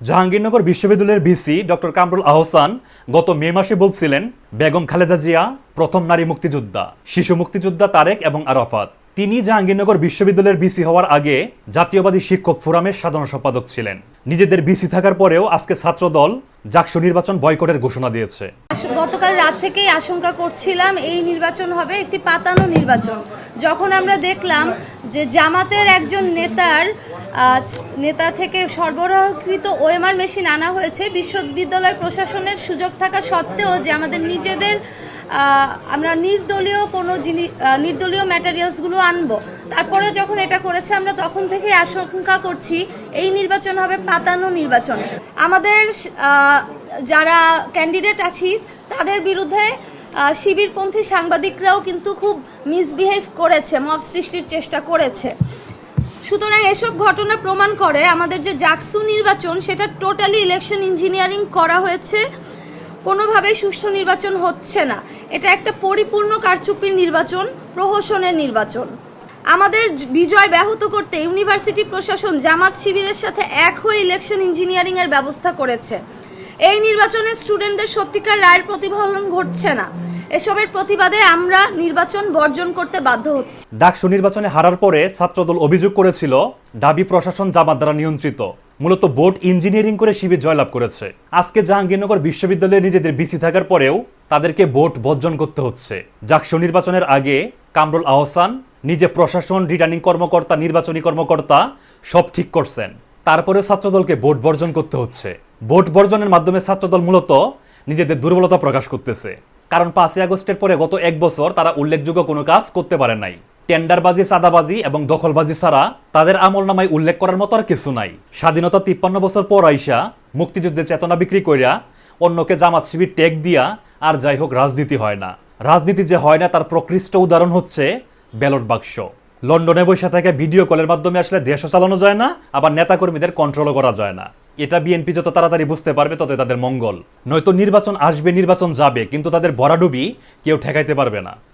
জাহাঙ্গীরনগর বিশ্ববিদ্যালয়ের VC doctor Kamrul Ahsan গত মে মাসে বলছিলেন, বেগম খালেদা জিয়া প্রথম নারী মুক্তিযোদ্ধা, শিশু মুক্তিযোদ্ধা তারেক এবং আরাফাত। তিনি জাহাঙ্গীরনগর বিশ্ববিদ্যালয়ের বিসি হওয়ার আগে জাতীয়বাদী শিক্ষক ফোরামের সাধারণ সম্পাদক ছিলেন। নিজেদের বিসি থাকার পরেও আজকে ছাত্রদল জাকসু নির্বাচন বয়কটের ঘোষণা দিয়েছে। গতকাল রাত থেকেই আশঙ্কা করছিলাম এই নির্বাচন হবে একটি পাতানো নির্বাচন। যখন আমরা দেখলাম যে জামাতের একজন নেতার নেতা থেকে সরবরাহকৃত ওএমআর মেশিন আনা হয়েছে, বিশ্ববিদ্যালয় প্রশাসনের সুযোগ থাকা সত্ত্বেও যে আমাদের নিজেদের আমরা নির্দলীয় কোনো জিনিস নির্দলীয় ম্যাটেরিয়ালসগুলো আনব। তারপরে যখন এটা করেছে, আমরা তখন থেকে আশঙ্কা করছি, এই নির্বাচন হবে পাতানো নির্বাচন। আমাদের যারা ক্যান্ডিডেট আছি, তাদের বিরুদ্ধে শিবিরপন্থী সাংবাদিকরাও কিন্তু খুব মিসবিহেভ করেছে, মব সৃষ্টির চেষ্টা করেছে। সুতরাং এসব ঘটনা প্রমাণ করে আমাদের যে জাকসু নির্বাচন, সেটা টোটালি ইলেকশন ইঞ্জিনিয়ারিং করা হয়েছে। কোনোভাবেই সুষ্ঠু নির্বাচন হচ্ছে না। এটা একটা পরিপূর্ণ কারচুপির নির্বাচন, প্রহসনের নির্বাচন। আমাদের বিজয় ব্যাহত করতে ইউনিভার্সিটি প্রশাসন জামাত শিবিরের সাথে এক হয়ে ইলেকশন ইঞ্জিনিয়ারিংয়ের ব্যবস্থা করেছে। এই নির্বাচনে স্টুডেন্টদের সত্যিকার রায়ের প্রতিফলন ঘটছে না। এসবের প্রতিবাদে আমরা নির্বাচন বর্জন করতে বাধ্য হচ্ছি। ডাকসু নির্বাচনে হারার পরে ছাত্রদল অভিযোগ করেছিল ডাবি প্রশাসন জামাত দ্বারা নিয়ন্ত্রিত। মূলত বোর্ড ইঞ্জিনিয়ারিং করে শিবির জয়লাভ করেছে। আজকে জাহাঙ্গীরনগর বিশ্ববিদ্যালয়ে নিজেদের বিসি থাকার পরেও তাদেরকে ভোট বর্জন করতে হচ্ছে। ডাকসু নির্বাচনের আগে কামরুল আহসান, নিজে প্রশাসন, রিটার্নিং কর্মকর্তা, নির্বাচনী কর্মকর্তা, সব ঠিক করছেন। তারপরেও ছাত্রদলকে ভোট বর্জন করতে হচ্ছে। ভোট বর্জনের মাধ্যমে ছাত্রদল মূলত নিজেদের দুর্বলতা প্রকাশ করতেছে। কারণ পাঁচই আগস্টের পরে গত এক বছর তারা উল্লেখযোগ্য কোনো কাজ করতে পারে নাই। টেন্ডারবাজি চাঁদাবাজি এবং দখলবাজি ছাড়া তাদের আমল নামায় উল্লেখ করার মতো আর কিছু নাই। স্বাধীনতা তিপ্পান্ন বছর পর আইসা মুক্তিযুদ্ধের চেতনা বিক্রি করিয়া অন্যকে জামাত শিবির টেক দিয়া আর যাই হোক রাজনীতি হয় না। রাজনীতি যে হয় না তার প্রকৃষ্ট উদাহরণ হচ্ছে ব্যালট বাক্স। লন্ডনে বসে থেকে ভিডিও কলের মাধ্যমে আসলে দেশও চালানো যায় না, আবার নেতাকর্মীদের কন্ট্রোলও করা যায় না। এটা বিএনপি যত তাড়াতাড়ি বুঝতে পারবে তত তাদের মঙ্গল। নয়তো নির্বাচন আসবে, নির্বাচন যাবে, কিন্তু তাদের ভরাডুবি কেউ ঠেকাইতে পারবে না।